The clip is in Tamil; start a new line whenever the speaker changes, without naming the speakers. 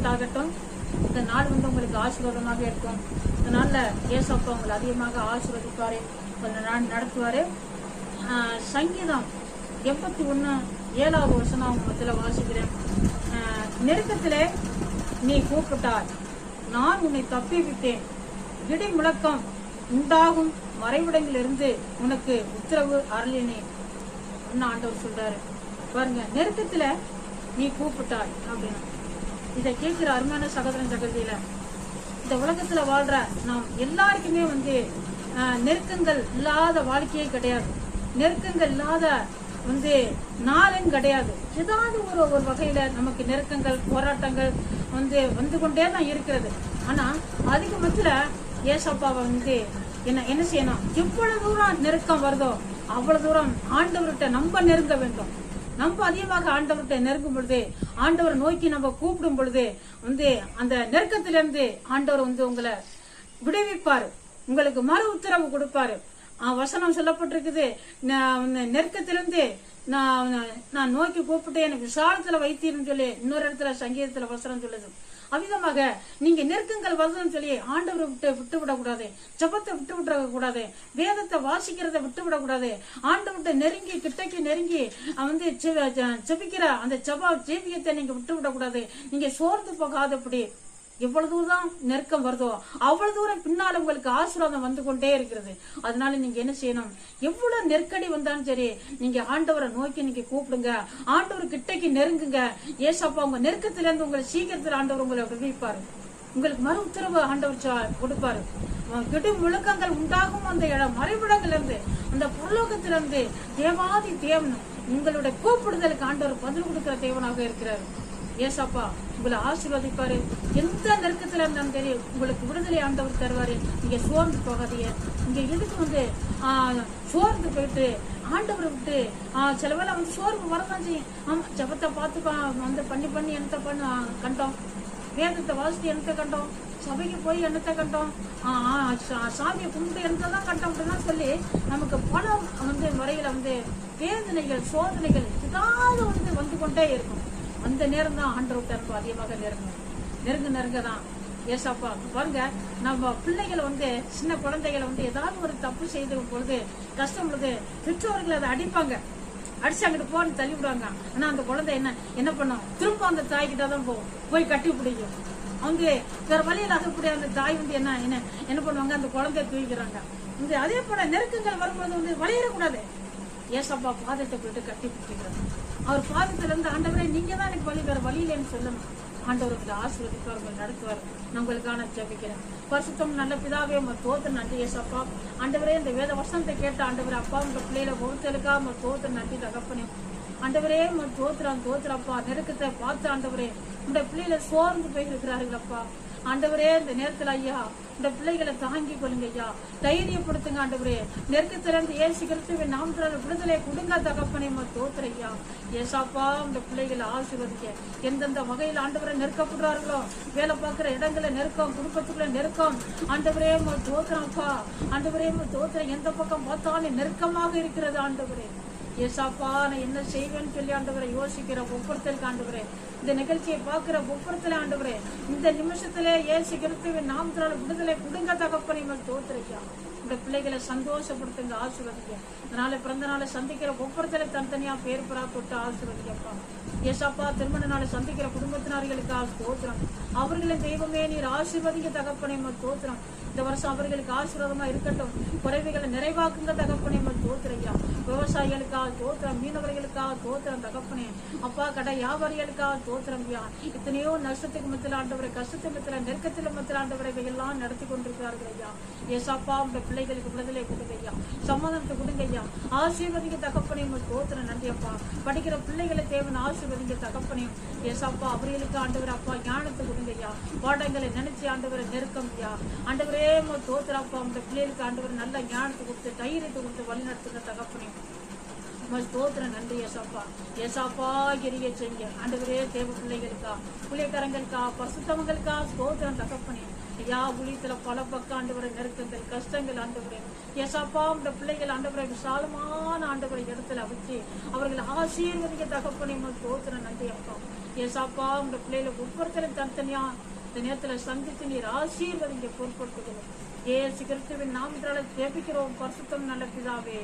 உண்டாகட்டும். இந்த நாள் வந்து உங்களுக்கு ஆசீர்வாதமாக இருக்கும். அதனால ஏசப்பா உங்களை அதிகமாக ஆசீர்வதிப்பாரு. கொஞ்ச நாள் நடத்துவாரு. சங்கீதம் எண்பத்தி ஒண்ணு ஏழாவது வருஷம் நான் மத்தியில வாசிக்கிறேன். நெருக்கத்தில் நெருக்கத்திலே நீ கூப்பிட்டாய். நான் உன்னை தப்பி விட்டேன் இடி முழக்கம் உண்டாகும் மறைவிடங்களிலிருந்து உனக்கு உத்தரவு அருளினேன் ஆண்டவர் சொல்றாரு. பாருங்க நெருக்கத்துல நீ கூப்பிட்டாய் அப்படின்னு. இதை கேட்கிற அருமையான சகோதரன் சகோதரியில இந்த உலகத்துல வாழ்ற நாம் எல்லாருக்குமே வந்து ஆஹ், நெருக்கங்கள் இல்லாத வாழ்க்கையே கிடையாது. நெருக்கங்கள் இல்லாத வந்து நாளும் கிடையாது. ஏதாவது ஒரு ஒரு வகையில நமக்கு நெருக்கங்கள் போராட்டங்கள் வந்து வந்து கொண்டே தான் இருக்கிறது. ஆனா அதிகபட்சத்துல ஏசப்பாவை வந்து என்ன என்ன செய்யணும்? எவ்வளவு தூரம் நெருக்கம் வருதோ அவ்வளவு தூரம் ஆண்டவர்கிட்ட நம்ம நெருங்க வேண்டும். நம்ம அதிகமாக ஆண்டவர்கிட்ட நெருங்கும் பொழுது ஆண்டவர் நோக்கி நம்ம கூப்பிடும் பொழுது வந்து அந்த நெருக்கத்திலிருந்து ஆண்டவர் வந்து உங்களை விடுவிப்பாரு. உங்களுக்கு மறு உத்தரவு கொடுப்பாரு. வசனம் சொல்லப்பட்டிருக்குது. நெருக்கத்திலிருந்து நான் நான் நோக்கி கூப்பிட்டு எனக்கு விசாலத்துல வைத்தீர்னு சொல்லி இன்னொரு இடத்துல சங்கீதத்துல வசனம் சொல்லுது. அவ்விதமாக நீங்க நெருக்கங்கள் வருதுன்னு சொல்லி ஆண்டவரை விட்டு விட்டு விடக்கூடாது ஜபத்தை விட்டு விட கூடாது வேதத்தை வாசிக்கிறத விட்டு விடக்கூடாது ஆண்டவர்கிட்ட நெருங்கி கிட்டக்கு நெருங்கி வந்து செபிக்கிற அந்த ஜபா ஜீவியத்தை நீங்க விட்டு விடக்கூடாது நீங்க சோர்ந்து போகாதபடி. எவ்வளவு தூரம் நெருக்கம் வருதோ அவ்வளவு தூரம் பின்னால உங்களுக்கு ஆசீர்வாதம் வந்து கொண்டே இருக்கிறது. அதனால நீங்க என்ன செய்யணும்? எவ்வளவு நெருக்கடி வந்தாலும் சரி நீங்க ஆண்டவரை நோக்கி நீங்க கூப்பிடுங்க. ஆண்டவர் கிட்டக்கு நெருங்குங்க. ஏசப்பா உங்க நெருக்கத்துல இருந்து உங்களை சீக்கிரத்துல ஆண்டவர் உங்களை விடுவிப்பாரு. உங்களுக்கு மறு உத்தரவு ஆண்டவர் சா- கொடுப்பாரு. கெடு முழக்கங்கள் உண்டாகும் அந்த இடம் மறைவிடங்கள்ல இருந்து அந்த புரலோகத்திலிருந்து தேவாதி தேவன் உங்களுடைய கூப்பிடுதலுக்கு ஆண்டவர் பதில் கொடுக்கிற தேவனாக இருக்கிறார். ஏசப்பா உங்களை ஆசீர்வதிப்பாரு. எந்த நெருக்கத்துல இருந்தாலும் சரி உங்களுக்கு விடுதலை ஆண்டவர் தருவாரு. நீங்க சோர்ந்து போகாதீங்க. இங்க எதுக்கு வந்து ஆஹ், சோர்ந்து போயிட்டு ஆண்டவரை விட்டு ஆஹ், சில வேளை வந்து சோர்வு வரதான் செய்யும். ஆமா ஜபத்தை பார்த்து வந்து பண்ணி பண்ணி என்னத்தை பண்ண கண்டோம். வேதத்தை வாசித்து என்னத்தை கண்டோம்? சபைக்கு போய் என்னத்தை கண்டோம்? ஆஹ், ஆஹ், சாமியை கும்பிட்டு என்னத்தை தான் கண்டோம் அப்படிலாம் சொல்லி நமக்கு பல வந்து முறையில வந்து வேதனைகள் சோதனைகள் ஏதாவது வந்து வந்து கொண்டே இருக்கும். அந்த நேரம் தான் ஆண்டவர் நம்ம அதிகமாக நெருங்கும் நெருங்க நெருங்க தான் ஏசாப்பா பாருங்க நம்ம பிள்ளைகளை வந்து சின்ன குழந்தைகளை வந்து ஏதாவது ஒரு தப்பு செய்த பொழுது கஷ்டம் பொழுது பெற்றோர்கள் அதை அடிப்பாங்க. அடிச்சு அங்கிட்டு போன்னு தள்ளி விடுவாங்க. ஆனா அந்த குழந்தை என்ன என்ன பண்ணும்? திரும்ப அந்த தாய்கிட்ட தான் போகும். போய் கட்டி பிடிக்கும். அவங்க வேற வழியில் ஆகக்கூடிய அந்த தாய் வந்து என்ன என்ன என்ன பண்ணுவாங்க? அந்த குழந்தைய தூக்கிக்கிறாங்க. இந்த அதே போல நெருக்கங்கள் வரும்போது வந்து வளையிடக்கூடாது ஏசப்பா பாதத்தை போயிட்டு கட்டி பிடிக்கிறார் அவர் பாதத்துல இருந்து ஆண்டவரே நீங்க தான் எனக்கு வழி வேற வழி இல்லைன்னு சொல்லணும். ஆண்டவர் உங்களை ஆசீர்வதிப்பார் உங்களை நடத்துவார். நான் உங்களுக்கான ஜபிக்கிறேன். வருஷத்தம் நல்ல பிதாவே உங்க தோத்து நன்றி ஏசப்பா. ஆண்டவரே இந்த வேத வசனத்தை கேட்ட ஆண்டவரே அப்பா உங்க பிள்ளையில ஒவ்வொருத்தருக்கா உங்க தோத்து நன்றி தகப்பனே. ஆண்டவரே உங்க தோத்துறான் தோத்துறாப்பா நெருக்கத்தை பார்த்து ஆண்டவரே உங்க பிள்ளையில சோர்ந்து போயிருக்கிறாருங்களப்பா ஆண்டவரே இந்த நேரத்துல ஐயா இந்த பிள்ளைகளை தாங்கி கொள்ளுங்க ஐயா. தைரியப்படுத்துங்க ஆண்டவரே. நெருக்கத்திலிருந்து ஏசு கிறிஸ்துவின் நாமத்தில் விடுதலை கொடுங்க தகப்பனை தோத்துற ஐயா. ஏசாப்பா இந்த பிள்ளைகளை ஆசீர்வதிக்க. எந்தெந்த வகையில் ஆண்டவரை நெருக்கப்படுறார்களோ வேலை பார்க்கிற இடங்களை நெருக்கம் குடும்பத்துக்குள்ள நெருக்கம். ஆண்டவரே தோத்துறாப்பா ஆண்டவரே தோத்துற எந்த பக்கம் பார்த்தாலும் நெருக்கமாக இருக்கிறது ஆண்டவரே. ஏசாப்பா நான் என்ன செய்வேன்னு சொல்லி ஆண்டவரை யோசிக்கிற ஒவ்வொருத்தருக்கு ஆண்டவரே இந்த நிகழ்ச்சியை பார்க்கிற ஒவ்வொருத்தர ஆண்டவரே இந்த நிமிஷத்துல ஏசு கிறிஸ்துவின் நாமத்தினால விடுதலை கொடுங்க தகப்பனை தோத்துரைக்கா இந்த பிள்ளைகளை சந்தோஷப்படுத்துங்க ஆசீர்வதிக்க அதனால பிறந்த நாளை சந்திக்கிற ஒவ்வொருத்தரும் தனித்தனியா பேர் பெறா தொட்டு ஆசீர்வதிக்கப்பா ஏசாப்பா திருமண நாளை சந்திக்கிற குடும்பத்தினர்களுக்கு தோத்துறோம் அவர்களின் தெய்வமே நீர் ஆசீர்வதிக்க தகப்பனை தோத்திரம் இந்த வருஷம் அவர்களுக்கு ஆசீர்வாதமா இருக்கட்டும். குறைவுகளை நிறைவாக்குங்க தகப்பனை மேல் தோத்துறையா விவசாயிகளுக்காக தோத்திரம் மீனவர்களுக்காக தோத்திரம் தகப்பனே? அப்பா கடை வியாபாரிகளுக்காக தோத்திரம் யா எத்தனையோ நஷ்டத்துக்கு மத்தியில் ஆண்டவரை கஷ்டத்துக்கு மத்தியில் நெருக்கத்தில் மத்தியில் ஆண்டவரை இவையெல்லாம் நடத்தி கொண்டிருக்கிறார்கள் ஐயா. ஏசாப்பா உங்க பிள்ளைகளுக்கு விடுதலை கொடுங்க ஐயா. சமாதானத்தை கொடுங்க ஐயா. ஆசீர்வதிக்க தகப்பனே உங்க தோத்திரம் நன்றி அப்பா. படிக்கிற பிள்ளைகளை தேவன் ஆசீர்வதிங்க தகப்பனே. ஏசாப்பா அவர்களுக்கு ஆண்டவர் அப்பா ஞானத்தை கொடுங்க ஐயா. பாடங்களை நினைச்சு ஆண்டவரை நெருக்கம் ஐயா. ஆண்டவரே தோத்திரப்பா உங்க பிள்ளைகளுக்கு ஆண்டவர் நல்ல ஞானத்தை கொடுத்து தைரியத்தை கொடுத்து வழி நடத்துங்க தகப்பனே. உங்கள் ஸ்தோத்திரம் நன்றி ஏசாப்பா. ஏசாப்பா கிரிய செய்ய. ஆண்டவரே தேவ பிள்ளைகளுக்கா பிள்ளைக்காரங்களுக்கா பசுத்தவங்களுக்கா ஸ்தோத்திரம் தகப்பனே. ஐயா உலகத்துல பல பக்கம் ஆண்டவரை நெருக்கங்கள் கஷ்டங்கள் ஆண்டவரே. ஏசாப்பா உங்க பிள்ளைகள் ஆண்டவரை விசாலமான ஆண்டவரை இடத்துல வச்சு அவர்கள் ஆசீர்வதிக்க தகப்பனை தோத்திர நன்றி அப்பா. ஏசாப்பா உங்க பிள்ளைகளை ஒவ்வொருத்தரும் தனித்தனியா இந்த நேரத்துல சந்தித்து நீர் ஆசீர்வதிங்க பொருட்படுத்துகிறோம். ஏ சிகரத்துவின் நாமத்தினால ஜெபிக்கிறோம் பரிசுத்தம் நல்ல பிதாவே.